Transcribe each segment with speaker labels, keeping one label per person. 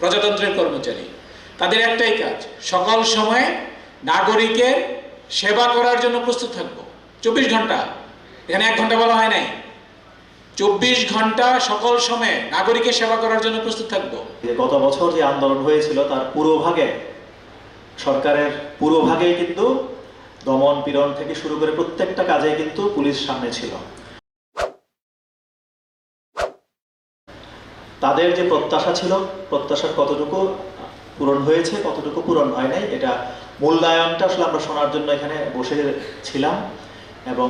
Speaker 1: প্রজাতন্ত্রের কর্মচারী। তাদের একটাই কাজ, সকল সময়ে নাগরিকের সেবা করার জন্য প্রস্তুত থাকব। চব্বিশ ঘণ্টা, এখানে এক ঘণ্টা বলা হয় নাই। চব্বিশ ঘণ্টা সকল সময়ে নাগরিকের সেবা করার জন্য প্রস্তুত থাকব।
Speaker 2: গত বছর যে আন্দোলন হয়েছিল, তার পুরোভাগে সরকারের পুরোভাগেই কিন্তু দমন পীড়ন থেকে শুরু করে প্রত্যেকটা কাজে কিন্তু পুলিশ সামনে ছিল। তাদের যে প্রত্যাশা ছিল, প্রত্যাশার কতটুকু পূরণ হয়েছে, কতটুকু পূরণ হয় নাই, এটা মূল্যায়নটা আসলে আমরা শোনার জন্য এখানে বসে ছিলাম। এবং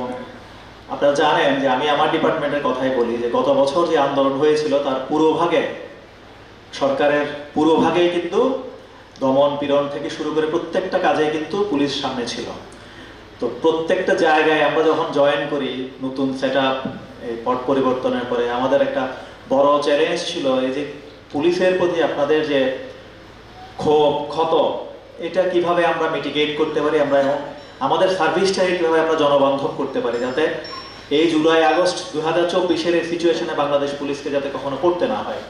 Speaker 2: আপনারা জানেন যে আমি আমার ডিপার্টমেন্টের কথাই বলি যে গত বছর যে আন্দোলন হয়েছিল, তার পুরোভাগে সরকারের পুরোভাগেই কিন্তু দমন পীড়ন থেকে শুরু করে প্রত্যেকটা কাজে কিন্তু পুলিশ সামনে ছিল। তো প্রত্যেকটা জায়গায় আমরা যখন জয়েন করি, নতুন সেট আপ পট পরিবর্তনের পরে আমাদের একটা বড় চ্যালেঞ্জ ছিল, এই যে পুলিশের প্রতি আপনাদের যে ক্ষোভ, ক্ষত, এটা কীভাবে আমরা মিটিগেট করতে পারি, আমরা আমাদের সার্ভিসটাকে কীভাবে আমরা জনবান্ধব করতে পারি, যাতে এই জুলাই, আগস্ট দু হাজার চব্বিশের এই সিচুয়েশনে বাংলাদেশ পুলিশকে যাতে কখনো করতে না হয়।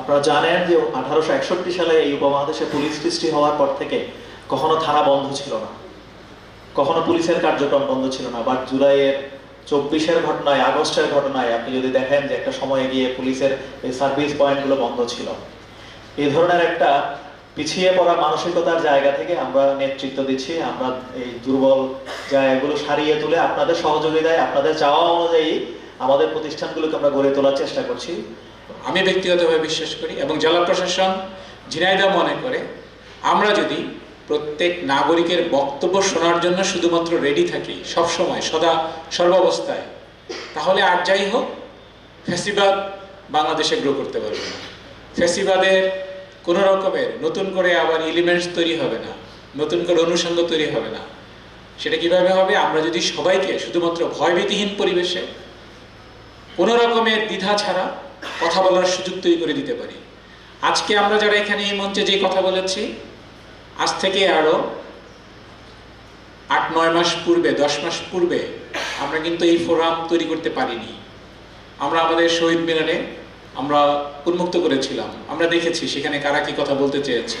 Speaker 2: আপনারা জানেন যে আঠারোশো একষট্টি সালে এই উপমহাদেশে পুলিশ সৃষ্টি হওয়ার পর থেকে কখনো থানা বন্ধ ছিল না। কখনো পুলিশের কার্যক্রম বন্ধ ছিল না বাট জুলাইয়ের চব্বিশের ঘটনায়, আগস্টের ঘটনায় আপনি যদি দেখেন যে একটা সময়ে গিয়ে পুলিশের এই সার্ভিস পয়েন্টগুলো বন্ধ ছিল। এই ধরনের একটা পিছিয়ে পড়া মানসিকতার জায়গা থেকে আমরা নেতৃত্ব দিচ্ছি, আমরা এই দুর্বল জায়গাগুলো সারিয়ে তুলে আপনাদের সহযোগিতায়, আপনাদের চাওয়া অনুযায়ী আমাদের প্রতিষ্ঠানগুলোকে আমরা গড়ে তোলার চেষ্টা করছি।
Speaker 1: আমি ব্যক্তিগতভাবে বিশ্বাস করি এবং জেলা প্রশাসন ঝিনাইদহ মনে করে, আমরা যদি প্রত্যেক নাগরিকের বক্তব্য শোনার জন্য শুধুমাত্র রেডি থাকি সবসময় সদা সর্বাবস্থায়। তাহলে আর যাই হোক ফ্যাসিবাদ বাংলাদেশে গ্রো করতে পারবে না। ফ্যাসিবাদের কোনো রকমের নতুন করে আবার এলিমেন্টস তৈরি হবে না, নতুন করে অনুষঙ্গ তৈরি হবে না। সেটা কীভাবে হবে? আমরা যদি সবাইকে শুধুমাত্র ভয়ভীতিহীন পরিবেশে কোনো রকমের দ্বিধা ছাড়া কথা বলার সুযোগ তৈরি করে দিতে পারি। আজকে আমরা যারা এখানে এই মঞ্চে যে কথা বলেছি আজ থেকে আরও আট, নয় মাস পূর্বে, দশ মাস পূর্বে আমরা কিন্তু এই ফোরাম তৈরি করতে পারিনি। আমরা আমাদের শহীদ মিনারে আমরা উন্মুক্ত করেছিলাম। আমরা দেখেছি সেখানে কারা কি কথা বলতে চেয়েছে।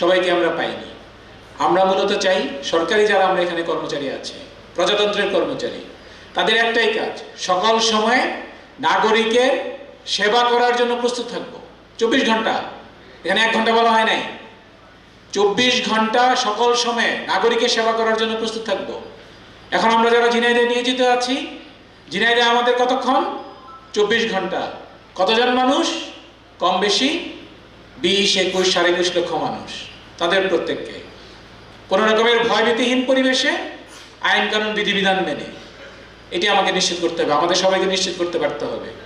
Speaker 1: সবাইকে আমরা পাইনি। আমরা মূলত চাই সরকারি যারা আমরা এখানে কর্মচারী আছে, প্রজাতন্ত্রের কর্মচারী, তাদের একটাই কাজ, সকল সময়ে নাগরিকের সেবা করার জন্য প্রস্তুত থাকব। চব্বিশ ঘণ্টা, এখানে এক ঘণ্টা বলা হয় নাই। চব্বিশ ঘণ্টা সকল সময়ে নাগরিকের সেবা করার জন্য প্রস্তুত থাকব। এখন আমরা যারা ঝিনাইদে নিয়োজিত আছি ঝিনাইদে আমাদের কতক্ষণ? চব্বিশ ঘণ্টা। কতজন মানুষ? কম বেশি বিশ, একুশ, সাড়ে একুশ লক্ষ মানুষ, তাদের প্রত্যেককে। কোনো রকমের ভয়ভীতিহীন পরিবেশে আইন কানুন বিধিবিধান মেনে। এটি আমাকে নিশ্চিত করতে হবে, আমাদের সবাইকে নিশ্চিত করতে পারতে হবে।